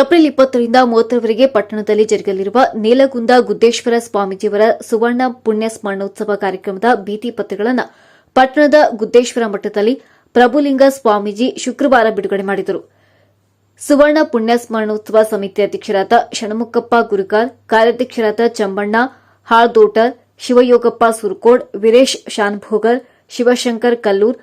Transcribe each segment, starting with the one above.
April ಇಪ್ಪತ್ತರಿಂದ ಮೂವತ್ತರವರೆಗೆ ಪಟ್ಟಣದಲ್ಲಿ ಜರುಗಲಿರುವ ನೀಲಗುಂದ ಗುದ್ದೇಶ್ವರ ಸ್ವಾಮೀಜಿಯವರ ಸುವರ್ಣ ಪುಣ್ಯ ಸ್ಮರಣೋತ್ಸವ ಕಾರ್ಯಕ್ರಮದ ಭೀತಿ ಪತ್ರಗಳನ್ನು ಪಟ್ಟಣದ ಗುದ್ದೇಶ್ವರ ಮಠದಲ್ಲಿ ಪ್ರಭುಲಿಂಗ ಸ್ವಾಮೀಜಿ ಶುಕ್ರವಾರ ಬಿಡುಗಡೆ ಮಾಡಿದರು. ಸುವರ್ಣ ಪುಣ್ಯ ಸ್ಮರಣೋತ್ಸವ ಸಮಿತಿ ಅಧ್ಯಕ್ಷರಾದ ಷಣಮುಖಪ್ಪ ಗುರುಕಾರ್ ಕಾರ್ಯಾಧ್ಯಕ್ಷರಾದ ಚಂಬಣ್ಣ ಹಾಳ್ದೋಟರ್ ಶಿವಯೋಗಪ್ಪ ಸುರ್ಕೋಡ್, ವೀರೇಶ್ ಶಾನ್ಭೋಗರ್, ಶಿವಶಂಕರ್ ಕಲ್ಲೂರ್,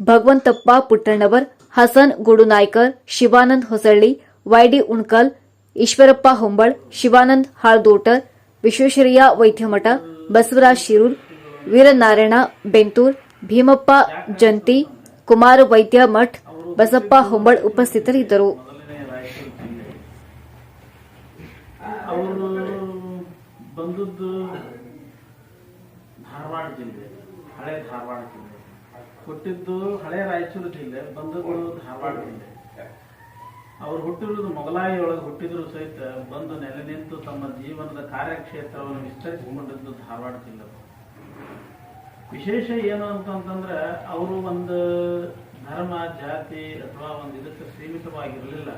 ಭಗವಂತಪ್ಪ ಪುಟ್ಟಣ್ಣವರ್, ಹಸನ್ ಗುಡುನಾಯ್ಕರ್, ಶಿವಾನಂದ್ ಹೊಸಳ್ಳಿ ವೈಡಿ ಉಣ್ಕಲ್ ಈಶ್ವರಪ್ಪ ಹೊಂಬಳ್ ಶಿವಾನಂದ್ ಹಾಳ್ದೋಟರ್ ವಿಶ್ವೇಶ್ವರಯ್ಯ ವೈದ್ಯಮಠ ಬಸವರಾಜ್ ಶಿರೂರ್ ವೀರನಾರಾಯಣ ಬೆಂತೂರ್ ಭೀಮಪ್ಪ ಜಂತಿ ಕುಮಾರ ವೈದ್ಯ ಮಠ್ ಬಸಪ್ಪ ಹೊಂಬಳ್ ಉಪಸ್ಥಿತರಿದ್ದರು ಮೊದಲನೇ ರಾಯಚೂರು ಜಿಲ್ಲೆ ಅವರು ಬಂದದ್ದು ಧಾರವಾಡ ಜಿಲ್ಲೆ ಹಳೆ ಧಾರವಾಡ ಜಿಲ್ಲೆ ಹುಟ್ಟಿದ್ದು ಹಳೆ ರಾಯಚೂರು ಜಿಲ್ಲೆ ಬಂದದ್ದು ಧಾರವಾಡ ಜಿಲ್ಲೆ ಅವರು ಹುಟ್ಟಿರುವುದು ಮೊಗಲಾಯಿ ಹುಟ್ಟಿದ್ರು ಸಹಿತ ಬಂದು ನೆಲೆ ನಿಂತು ತಮ್ಮ ಜೀವನದ ಕಾರ್ಯಕ್ಷೇತ್ರವನ್ನು ವಿಸ್ತರಿಸಿಕೊಂಡಿದ್ದು ಧಾರವಾಡ ಜಿಲ್ಲೆ ವಿಶೇಷ ಏನು ಅಂತಂತಂದ್ರೆ ಅವರು ಒಂದು ಧರ್ಮ, ಜಾತಿ ಅಥವಾ ಒಂದು ಇದಕ್ಕೆ ಸೀಮಿತವಾಗಿರಲಿಲ್ಲ.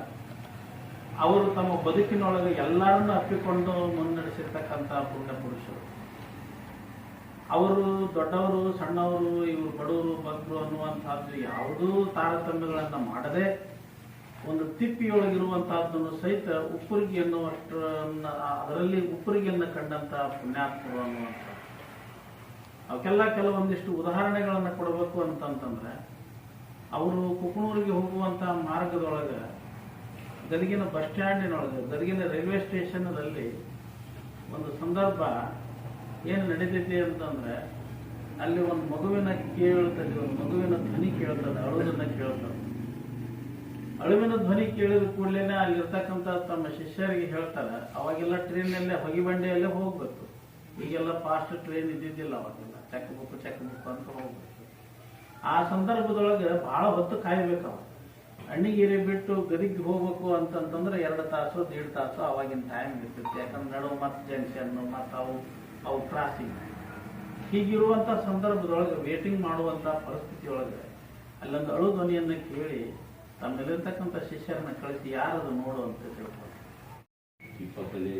ಅವರು ತಮ್ಮ ಬದುಕಿನೊಳಗೆ ಎಲ್ಲರನ್ನ ಅಪ್ಪಿಕೊಂಡು ಮುನ್ನಡೆಸಿರ್ತಕ್ಕಂಥ ಪುಣ್ಯ ಪುರುಷರು. ಅವರು ದೊಡ್ಡವರು, ಸಣ್ಣವರು, ಇವರು ಬಡವರು ಬಂದರು ಅನ್ನುವಂಥದ್ದು ಯಾವುದೂ ತಾರತಮ್ಯಗಳನ್ನು ಮಾಡದೆ ಒಂದು ತಿಪ್ಪಿಯೊಳಗಿರುವಂತಹದ್ದನ್ನು ಸಹಿತ ಉಪ್ಪುರಿಗೆ ಎನ್ನುವಷ್ಟನ್ನ, ಅದರಲ್ಲಿ ಉಪ್ಪುರಿಗೆಯನ್ನು ಕಂಡಂತ ಪುಣ್ಯಾತ್ಮರು ಅನ್ನುವಂಥ. ಅವಕ್ಕೆಲ್ಲ ಕೆಲವೊಂದಿಷ್ಟು ಉದಾಹರಣೆಗಳನ್ನು ಕೊಡಬೇಕು ಅಂತಂತಂದ್ರೆ, ಅವರು ಕುಕನೂರಿಗೆ ಹೋಗುವಂತಹ ಮಾರ್ಗದೊಳಗೆ, ಗದಗಿನ ಬಸ್ ಸ್ಟ್ಯಾಂಡಿನೊಳಗೆ, ಗದಗಿನ ರೈಲ್ವೆ ಸ್ಟೇಷನ್ನಲ್ಲಿ ಒಂದು ಸಂದರ್ಭ ಏನು ನಡೀತೈತಿ ಅಂತಂದ್ರೆ, ಅಲ್ಲಿ ಒಂದು ಮಗುವಿನ ಕೇಳ್ತದೆ, ಒಂದು ಮಗುವಿನ ಧ್ವನಿ ಕೇಳ್ತದೆ ಅಳುವುದನ್ನ ಕೇಳ್ತದೆ. ಅಳುವಿನ ಧ್ವನಿ ಕೇಳಿದ ಕೂಡಲೇ ಅಲ್ಲಿರ್ತಕ್ಕಂಥ ತಮ್ಮ ಶಿಷ್ಯರಿಗೆ ಹೇಳ್ತಾರ, ಅವಾಗೆಲ್ಲ ಟ್ರೈನಲ್ಲೇ ಹೊಗೆ ಬಂಡೆಯಲ್ಲೇ ಹೋಗ್ಬೇಕು. ಈಗೆಲ್ಲ ಫಾಸ್ಟ್ ಟ್ರೈನ್ ಇದ್ದಿದ್ದಿಲ್ಲ ಅವಾಗೆಲ್ಲ. ಚೆಕ್ ಬುಕ್ ಚೆಕ್ ಬುಕ್ ಅಂತ ಹೋಗ್ಬೇಕು. ಆ ಸಂದರ್ಭದೊಳಗೆ ಬಹಳ ಹೊತ್ತು ಕಾಯ್ಬೇಕು ಅಣ್ಣಿಗೇರಿ ಬಿಟ್ಟು ಗದಿಗೆ ಹೋಗ್ಬೇಕು ಅಂತಂತಂದ್ರೆ ಎರಡು ತಾಸು, ದೇಡ್ ತಾಸು ಅವಾಗಿನ ಟೈಮ್ ಇರ್ತೈತಿ ಯಾಕಂದ್ರೆ ನಡು ಮತ್ತೆ ಜಂಕ್ಷನ್ ಮತ್ತು ಅವು ಅವು ಕ್ರಾಸಿಂಗ್ ಹೀಗಿರುವಂತ ಸಂದರ್ಭದೊಳಗೆ ವೇಟಿಂಗ್ ಮಾಡುವಂತ ಪರಿಸ್ಥಿತಿ ಒಳಗೆ ಅಲ್ಲೊಂದು ಅಳು ಧ್ವನಿಯನ್ನ ಕೇಳಿ ತಮ್ಮಲ್ಲಿರ್ತಕ್ಕಂಥ ಶಿಷ್ಯರನ್ನ ಕಳಿಸಿ ಯಾರದು ನೋಡು ಅಂತ ತಿಳ್ಕೊಂಡು ಇಪ್ಪತ್ತನೇ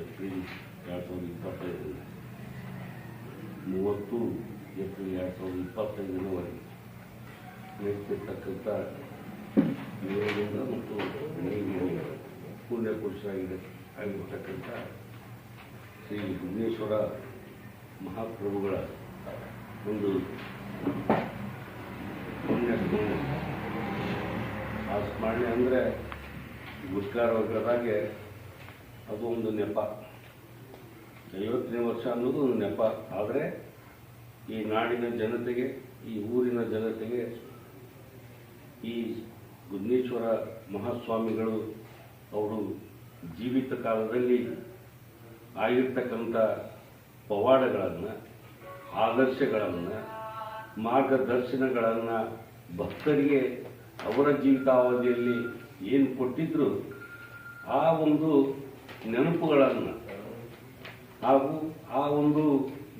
ಏಪ್ರಿಲ್ ಎರಡು ಸಾವಿರದ ಇಪ್ಪತ್ತೈದು, ಮೂವತ್ತು ಏಪ್ರಿಲ್ ಎರಡು ಸಾವಿರದ ಇಪ್ಪತ್ತೈದರವರೆಗೆ ನಡೆಸಿರ್ತಕ್ಕಂಥ ಯೋಗದಿಂದ ಮತ್ತು ನೀರಿನ ಪುಣ್ಯ ಪುರುಷರಾಗಿದೆ ಶ್ರೀ ಭುವನೇಶ್ವರ ಮಹಾಪ್ರಭುಗಳ ಒಂದು ಪುಣ್ಯ ಸ್ಮರಣೆ ಅಂದ್ರೆ ವರ್ಗದಾಗೆ ಅದು ಒಂದು ನೆಪ. ಐವತ್ತನೇ ವರ್ಷ ಅನ್ನೋದು ಒಂದು ನೆಪ. ಆದರೆ ಈ ನಾಡಿನ ಜನತೆಗೆ, ಈ ಊರಿನ ಜನತೆಗೆ, ಈ ಗುದ್ನೇಶ್ವರ ಮಹಾಸ್ವಾಮಿಗಳು ಅವರು ಜೀವಿತ ಕಾಲದಲ್ಲಿ ಆಗಿರ್ತಕ್ಕಂಥ ಪವಾಡಗಳನ್ನು, ಆದರ್ಶಗಳನ್ನು, ಮಾರ್ಗದರ್ಶನಗಳನ್ನು ಭಕ್ತರಿಗೆ ಅವರ ಜೀವಿತಾವಧಿಯಲ್ಲಿ ಏನು ಕೊಟ್ಟಿದ್ರು ಆ ಒಂದು ನೆನಪುಗಳನ್ನು ಹಾಗೂ ಆ ಒಂದು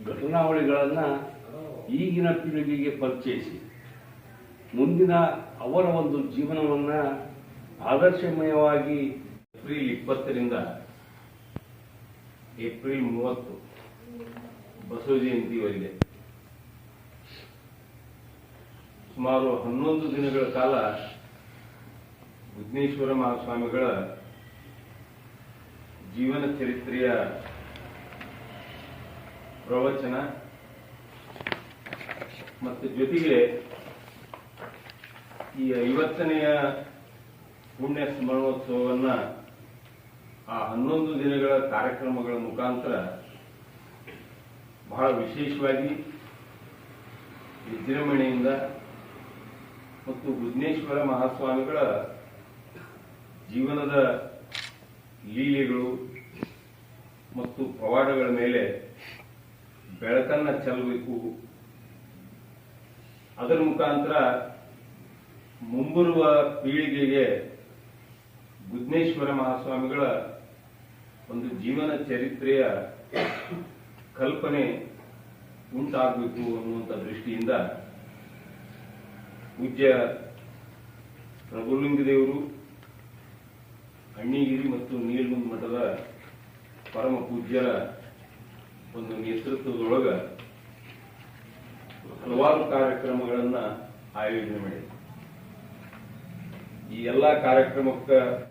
ಘಟನಾವಳಿಗಳನ್ನು ಈಗಿನ ಪೀಳಿಗೆಗೆ ಪರಿಚಯಿಸಿ. ಮುಂದಿನ ಅವರ ಒಂದು ಜೀವನವನ್ನು ಆದರ್ಶಮಯವಾಗಿ ಏಪ್ರಿಲ್ ಇಪ್ಪತ್ತರಿಂದ ಏಪ್ರಿಲ್ ಮೂವತ್ತು ಬಸವ ಜಯಂತಿವರೆಗೆ ಸುಮಾರು ಹನ್ನೊಂದು ದಿನಗಳ ಕಾಲ ವಿಘ್ನೇಶ್ವರ ಮಹಾಸ್ವಾಮಿಗಳ ಜೀವನ ಚರಿತ್ರೆಯ ಪ್ರವಚನ ಮತ್ತು ಜೊತೆಗೆ ಈ ಐವತ್ತನೆಯ ಪುಣ್ಯ ಸ್ಮರಣೋತ್ಸವವನ್ನ ಆ ಹನ್ನೊಂದು ದಿನಗಳ ಕಾರ್ಯಕ್ರಮಗಳ ಮುಖಾಂತರ ಬಹಳ ವಿಶೇಷವಾಗಿ ವಿಜೃಂಭಣೆಯಿಂದ ಮತ್ತು ವಿಘ್ನೇಶ್ವರ ಮಹಾಸ್ವಾಮಿಗಳ ಜೀವನದ ಲೀಲೆಗಳು ಮತ್ತು ಪವಾಡಗಳ ಮೇಲೆ ಬೆಳಕನ್ನ ಚೆಲ್ಲಬೇಕು. ಅದರ ಮುಖಾಂತರ ಮುಂಬರುವ ಪೀಳಿಗೆಗೆ ಬುದ್ಧೇಶ್ವರ ಮಹಾಸ್ವಾಮಿಗಳ ಒಂದು ಜೀವನ ಚರಿತ್ರೆಯ ಕಲ್ಪನೆ ಉಂಟಾಗಬೇಕು ಅನ್ನುವಂಥ ದೃಷ್ಟಿಯಿಂದ ಪೂಜ್ಯ ಪ್ರಭುಲಿಂಗದೇವರು ಅಣ್ಣಿಗಿರಿ ಮತ್ತು ನೀಲ್ಗುಂದ್ ಮಠದ ಪರಮ ಪೂಜ್ಯರ ಒಂದು ನೇತೃತ್ವದೊಳಗ ಹಲವಾರು ಕಾರ್ಯಕ್ರಮಗಳನ್ನ ಆಯೋಜನೆ ಮಾಡಿದೆ ಈ ಎಲ್ಲಾ ಕಾರ್ಯಕ್ರಮಕ್ಕೆ